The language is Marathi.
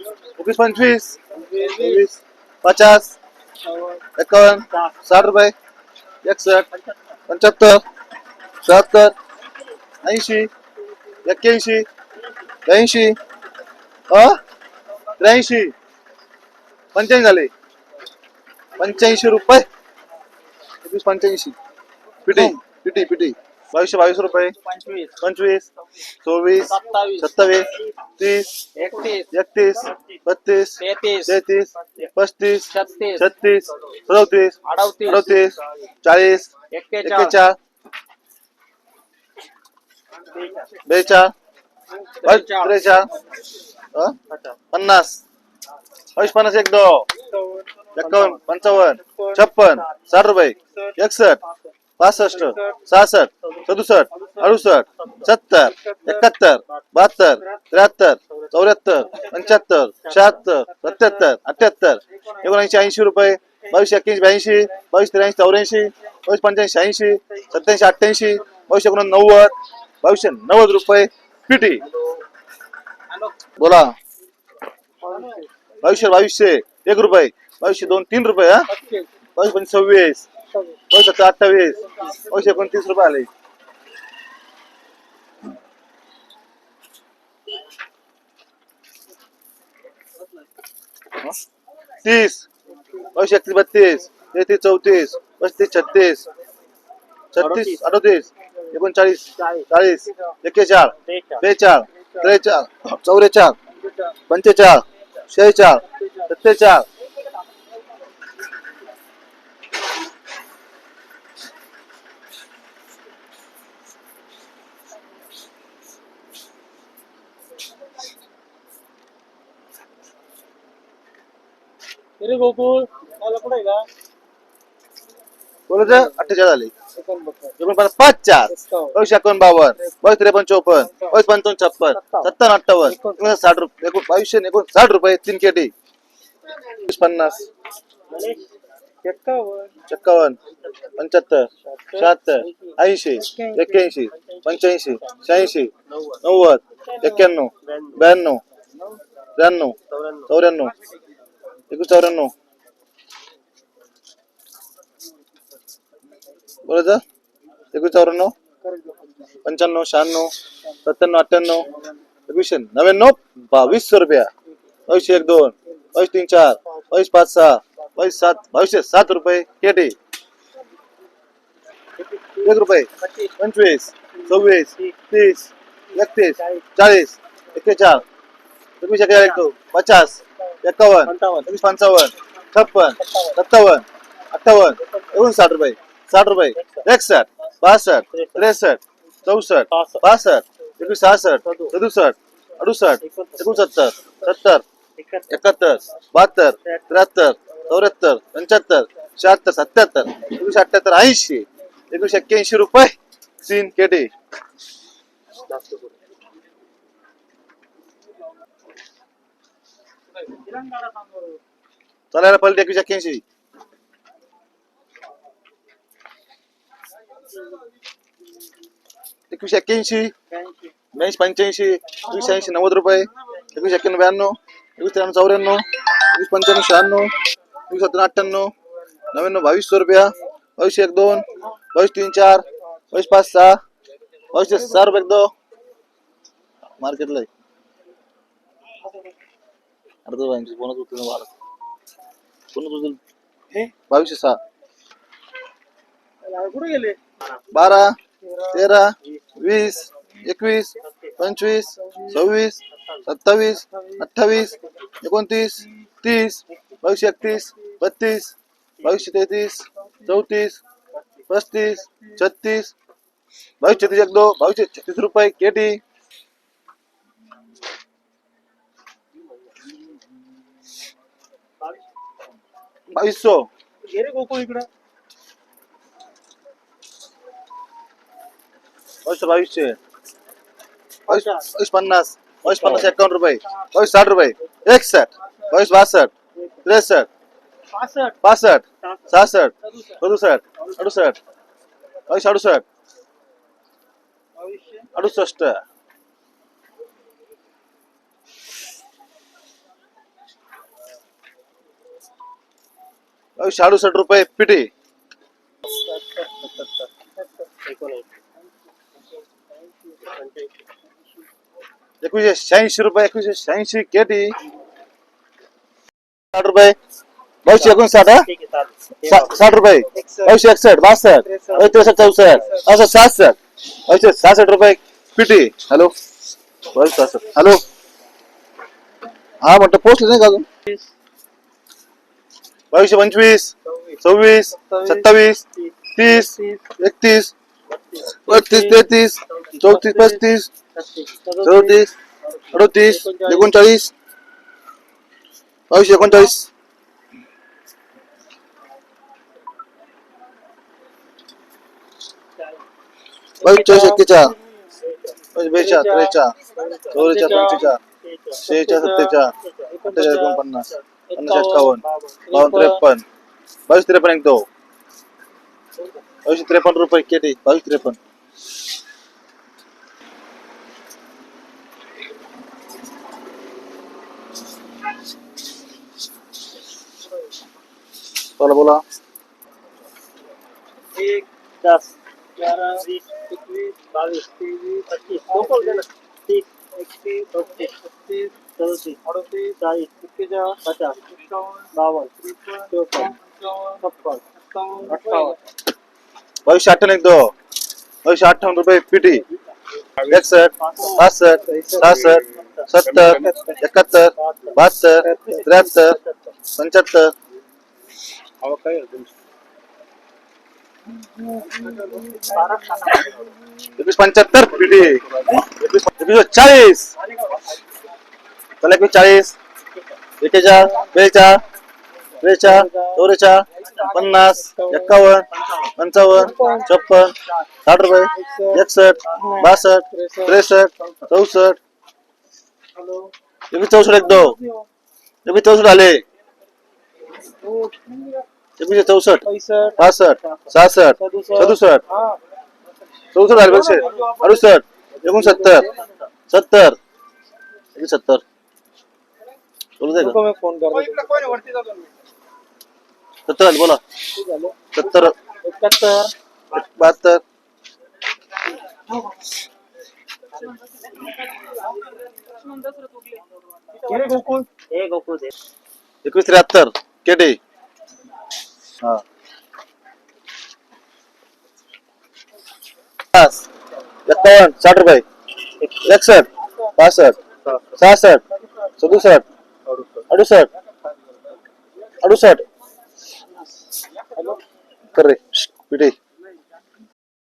एकवीस पंचवीस वीस पचास एकावन्न साठ रुपये एकसष्ट पंच्याहत्तर शहात्तर ऐंशी एक्क्याऐंशी ब्याऐंशी अ त्र्याऐंशी पंच्याऐंशी झाले. पंच्याऐंशी रुपये. एकवीस पंच्याऐंशी. पिटी पिटी पिटी. बावीसशे बावीस रुपये. पंचवीस. पंचवीस सव्वीस सत्तावीस. सत्तावीस तीस एकतीस. एकतीस बत्तीस तेहतीस. तेहतीस पस्तीस छत्तीस. छत्तीस सदोतीस अडतीस. अडतीस चाळीस एक्केचाळ बेचाळ त्रेचाळ. पन्नास. बावीस पन्नास एक दो. एकावन्न पंचावन्न छप्पन साठ रुपये. एकसष्ट. पासष्ट सहासष्ट सदुसष्ट अडुसष्ट सत्तर एकाहत्तर बहात्तर त्र्याहत्तर चौऱ्याहत्तर पंच्याहत्तर शहात्तर सत्याहत्तर अठ्याहत्तर एकोणऐंशी ऐंशी रुपये बावीस एक्क्याऐंशी ब्याऐंशी बावीस त्र्याऐंशी चौऱ्याऐंशी बावीस पंच्याऐंशी शहाऐंशी सत्याऐंशी अठ्ठ्याऐंशी बावीस एकोण नव्वद बावीसशे नव्वद रुपये पिटी. बोला. बावीसशे बावीसशे एक रुपये बावीसशे दोन तीन रुपये हा? बावीस पंचवीस सव्वीस सत्तर अठ्ठावीस. बावीस एकोणतीस रुपये आले? तीस. बावीस एकतीस बत्तीस. तेहतीस चौतीस. पस्तीस छत्तीस. छत्तीस अडतीस. एकोणचाळीस चाळीस. एक्केचाळ बेचाळ. त्रेचाळ चौवेचाळ पंचेचाळ शेहेचाळ सत्तेचाळ. अरे गोकुळ मला कुठे आहे का? बोलायचं अठ्ठेचाळ झाले. एकोणबत्तर एकोणपन्नास पाच चार. बावीस एकावन्न बावन्न बावीस त्रेपन्न चौपन्न. बावीस पंचावन्न छप्पन. सत्तावन्न. अठ्ठावन्न. एकोणसाठ साठ रुपये. एकोण बावीसशे आणि एकोण साठ रुपये तीन केटी. वीस पन्नास एक्कावन्न. चक्कावन्न पंच्याहत्तर शहात्तर ऐंशी एक्क्याऐंशी. पंच्याऐंशी शहाऐंशी नव्वद एक्क्याण्णव ब्याण्णव त्र्याण्णव चौऱ्याण्णव चौऱ्याण्णव बोलायचं एकवीस चौऱ्याण्णव पंच्याण्णव शहाण्णव सत्त्याण्णव अठ्ठ्याण्णव एकवीसशे नव्याण्णव बावीसशे रुपया बावीसशे एक दोन बावीस तीन चार बावीस पाच सहा बावीस सात बावीसशे सात रुपये केटी एक रुपये पंचवीस सव्वीस तीस एकतीस चाळीस एक्केचाळ एकवीस एक पचास एकावन्न एकवीस पंचावन्न छप्पन सत्तावन्न अठ्ठावन्न एकोणसाठ रुपये साठ रुपये एकसष्ट बासष्ट त्रेसष्ट चौसष्ट पासष्ट एकवीस सहासष्ट सदुसष्ट अडुसष्ट एकोणसत्तर सत्तर एकाहत्तर बहात्तर त्र्याहत्तर चौऱ्याहत्तर पंच्याहत्तर शहात्तर सत्याहत्तर एकवीस अठ्ठ्याहत्तर ऐंशी एकवीस एक्क्याऐंशी रुपये तीन केटी. चालायला पलटी एकवीस एक्क्याऐंशी एकवीस एक्क्याऐंशी ब्याऐंशी पंच्याऐंशी एकवीस ऐंशी नव्वद रुपये एकवीस एक्क्याण्णव ब्याण्णव एकवीस त्र्याण्णव चौऱ्याण्णव एकवीस पंच्याण्णव शहाण्णव एकवीस सत्त्याण्णव अठ्ठ्याण्णव नव्याण्णव बावीसशे रुपया बावीसशे एक दोन बावीस तीन चार बावीस पाच सहा बावीसशे सहा रुपये एक दो मार्केटला आहे. अर्ध बाईंची कोणाच उचल बारा कोणाच उचल बावीसशे सहा. कुठे गेले? बारा तेरा वीस एकवीस पंचवीस सव्वीस सत्तावीस अठ्ठावीस एकोणतीस तीस बावीसशे एकतीस बत्तीस बावीसशे तेहतीस चौतीस पस्तीस छत्तीस बावीस छत्तीस एक दो बावीसशे छत्तीस रुपये केटी. बावीसशो गेले गोकुळ इकडं बावीसशे बावीसशे बावीस बावीस पन्नास बावीस पन्नास एकावन्न रुपये बावीस साठ रुपये एकसष्ट बावीस बासष्ट त्रेसष्ट पासष्ट सहासष्ट सदुसष्ट अडुसष्ट बावीस अडुसष्ट अडुसष्ट बावीसशे अडुसष्ट रुपये पिटी एकवीसशे शहाऐंशी रुपये एकवीसशे शहाऐंशी केटी. साठ रुपये. बावीसशे एकोणसाठ साठ रुपये. बावीसशे एकसष्ट बासष्ट त्रेसष्ट चौसष्ट असं सहासष्ट बावीसशे सहासष्ट रुपये पिटी हॅलो? हॅलो? हा म्हटलं पोचलं नाही का अजून? बावीसशे पंचवीस सव्वीस सत्तावीस तीस एकतीस बत्तीस तेहतीस चौतीस पस्तीस चौतीस अडतीस एकोणचाळीस बावीसशे एकोणचाळीस. बावीस चोवीस एक्केचाळ बावीस बेचाळ त्रेचाळ चौवेचाळ पंचेचाळ शेहेचाळ एकोणपन्नास. पन्नास एक्कावन्न बावन्न त्रेपन्न बावीस त्रेपन्न एक दो बावीस त्रेपन्न रुपये केटी बावीस त्रेपन्न बोला बोला एक दस ग्यारह वीस एकवीस बावीस तेवीस पच्चीस लोकल दे ना तीस एकतीस बत्तीस छत्तीस चौतीस अडतीस चाळीस एक्केचाळीस पचास एक्कावन्न बावन्न त्रेपन्न चौपन्न छप्पन्न सत्तावन्न अठ्ठावन्न बावीसशे अठ्ठावन्न एक दो बावीसशे अठ्ठावन्न रुपये पिटी एकसष्ट पासष्ट सहासष्ट सत्तर एकाहत्तर बहात्तर त्र्याहत्तर पंच्याहत्तर एकवीस पंच्याहत्तर पिटी एकवीस एकवीस एकवीस चाळीस एकेचाळ बेचाळ त्रेचाळ चौवेचाळ पन्नास एक्कावन्न पंचावन्न छप्पन साठ रुपये एकसष्ट बासष्ट त्रेसष्ट चौसष्ट. एकवीस चौसष्ट एक दो. एकवीस चौसष्ट आले. एकवीसशे चौसष्ट बासष्ट पासष्ट सहासष्ट सदुसष्ट चौसष्ट आले पैसे. अडुसष्ट एकोणसत्तर सत्तर. एकवीस सत्तर. बोलू दे का? रुको मैं फोन कर. रहा हूँ सत्तर बोला सत्तर इकहत्तर बहात्तर अरे गोकुल ए गोकुल दे एकवीस त्र्याहत्तर. केटी. हा. पाच एक्कावन्न साठ रुपये. एकसष्ट पासष्ट सहासष्ट सदुसष्ट. अडुसष्ट अडुसष्ट कर रे. पिढी